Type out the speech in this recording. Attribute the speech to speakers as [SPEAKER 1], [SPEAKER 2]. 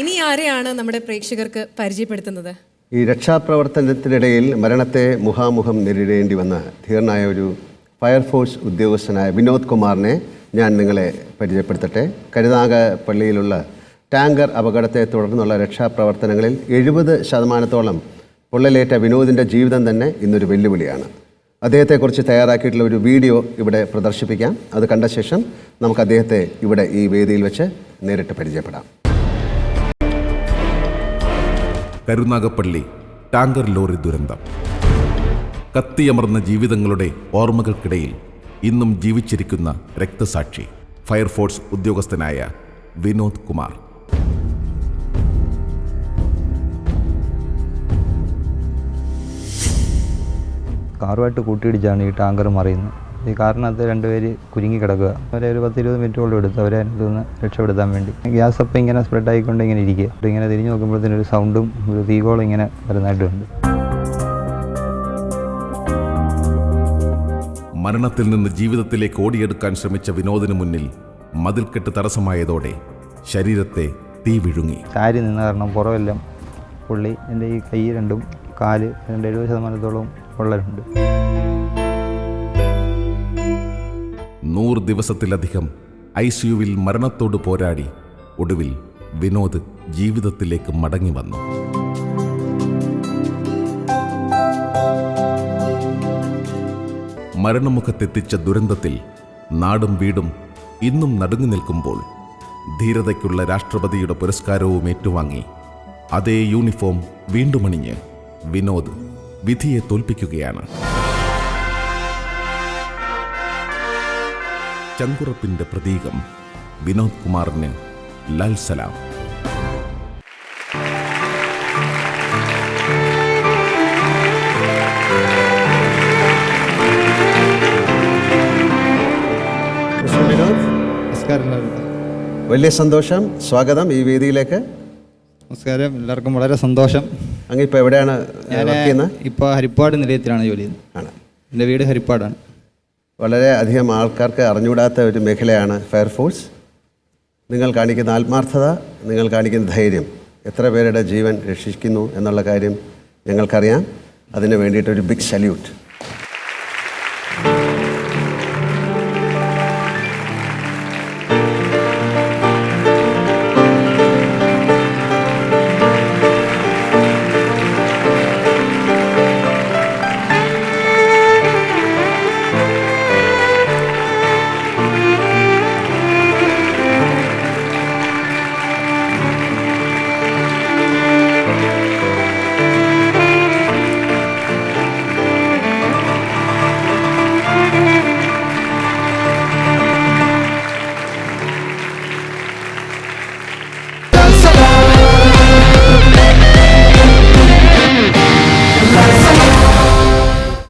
[SPEAKER 1] ഇനി ആരെയാണ് നമ്മുടെ പ്രേക്ഷകർക്ക് പരിചയപ്പെടുത്തുന്നത്?
[SPEAKER 2] ഈ രക്ഷാപ്രവർത്തനത്തിനിടയിൽ മരണത്തെ മുഖാമുഖം നേരിടേണ്ടി വന്ന ധീർണായ ഒരു ഫയർഫോഴ്സ് ഉദ്യോഗസ്ഥനായ വിനോദ് കുമാറിനെ ഞാൻ നിങ്ങളെ പരിചയപ്പെടുത്തട്ടെ. കരുനാഗ പള്ളിയിലുള്ള ടാങ്കർ അപകടത്തെ തുടർന്നുള്ള രക്ഷാപ്രവർത്തനങ്ങളിൽ എഴുപത് ശതമാനത്തോളം പൊള്ളലേറ്റ വിനോദിന്റെ ജീവിതം തന്നെ ഇന്നൊരു വെല്ലുവിളിയാണ്. അദ്ദേഹത്തെക്കുറിച്ച് തയ്യാറാക്കിയിട്ടുള്ള ഒരു വീഡിയോ ഇവിടെ പ്രദർശിപ്പിക്കാം. അത് കണ്ട ശേഷം നമുക്ക് അദ്ദേഹത്തെ ഇവിടെ ഈ വേദിയിൽ വെച്ച് നേരിട്ട് പരിചയപ്പെടാം.
[SPEAKER 3] കരുനാഗപ്പള്ളി ടാങ്കർ ലോറി ദുരന്തം. കത്തിയമർന്ന ജീവിതങ്ങളുടെ ഓർമ്മകൾക്കിടയിൽ ഇന്നും ജീവിച്ചിരിക്കുന്ന രക്തസാക്ഷി ഫയർഫോഴ്സ് ഉദ്യോഗസ്ഥനായ വിനോദ് കുമാർ.
[SPEAKER 4] കാറുമായിട്ട് കൂട്ടിയിടിച്ചാണ് ഈ ടാങ്കർ മറിയുന്നത്. ഈ കാറിനകത്ത് രണ്ടുപേര് കുരുങ്ങി കിടക്കുക. അവരെ ഒരു പത്ത് ഇരുപത് മിനിറ്റോളം എടുത്തു അവരെ അതിനകത്ത് നിന്ന് രക്ഷപ്പെടുത്താൻ വേണ്ടി. ഗ്യാസ് അപ്പം ഇങ്ങനെ സ്പ്രെഡ് ആയിക്കൊണ്ട് ഇങ്ങനെ ഇരിക്കുക. അപ്പോൾ ഇങ്ങനെ തിരിഞ്ഞ് നോക്കുമ്പോഴത്തേനും ഒരു സൗണ്ടും ഒരു തീകോളം ഇങ്ങനെ വരുന്നതായിട്ടുണ്ട്.
[SPEAKER 3] മരണത്തിൽ നിന്ന് ജീവിതത്തിലേക്ക് ഓടിയെടുക്കാൻ ശ്രമിച്ച വിനോദിന് മുന്നിൽ മതിൽക്കെട്ട് തടസ്സമായതോടെ ശരീരത്തെ തീ വിഴുങ്ങി.
[SPEAKER 4] ചാരി നിന്ന കാരണം പുറമെല്ലാം പുള്ളി എന്റെ ഈ കൈ രണ്ടും കാൽ രണ്ട് എഴുപത് ശതമാനത്തോളം പൊള്ളലുണ്ട്.
[SPEAKER 3] നൂറ് ദിവസത്തിലധികം ഐ സിയുവിൽ മരണത്തോട് പോരാടി ഒടുവിൽ വിനോദ് ജീവിതത്തിലേക്ക് മടങ്ങി വന്നു. മരണമുഖത്തെത്തിച്ച ദുരന്തത്തിൽ നാടും വീടും ഇന്നും നടുങ്ങി നിൽക്കുമ്പോൾ ധീരതയ്ക്കുള്ള രാഷ്ട്രപതിയുടെ പുരസ്കാരവും ഏറ്റുവാങ്ങി അതേ യൂണിഫോം വീണ്ടുമണിഞ്ഞ് വിനോദ് വിധിയെ തോൽപ്പിക്കുകയാണ്. ചങ്കുറപ്പിന്റെ പ്രതീകം. വിനോദ് കുമാറിന് ലാൽ സലാം.
[SPEAKER 2] വലിയ സന്തോഷം. സ്വാഗതം ഈ വേദിയിലേക്ക്.
[SPEAKER 5] നമസ്കാരം. എല്ലാവർക്കും വളരെ സന്തോഷം.
[SPEAKER 2] അങ്ങ് ഇപ്പോൾ എവിടെയാണ്
[SPEAKER 5] ഞാൻ ഇപ്പോൾ ഹരിപ്പാട് നിലയത്തിലാണ് ജോലി ചെയ്യുന്നത്.
[SPEAKER 2] ആണ്.
[SPEAKER 5] എന്റെ വീട് ഹരിപ്പാടാണ്.
[SPEAKER 2] വളരെ അധികം ആൾക്കാർക്ക് അറിഞ്ഞുകൂടാത്ത ഒരു മേഖലയാണ് ഫയർഫോഴ്സ്. നിങ്ങൾ കാണിക്കുന്ന ആത്മാർത്ഥത നിങ്ങൾ കാണിക്കുന്ന ധൈര്യം എത്ര പേരുടെ ജീവൻ രക്ഷിക്കുന്നു എന്നുള്ള കാര്യം ഞങ്ങൾക്കറിയാം. അതിന് വേണ്ടിയിട്ടൊരു ബിഗ് സല്യൂട്ട്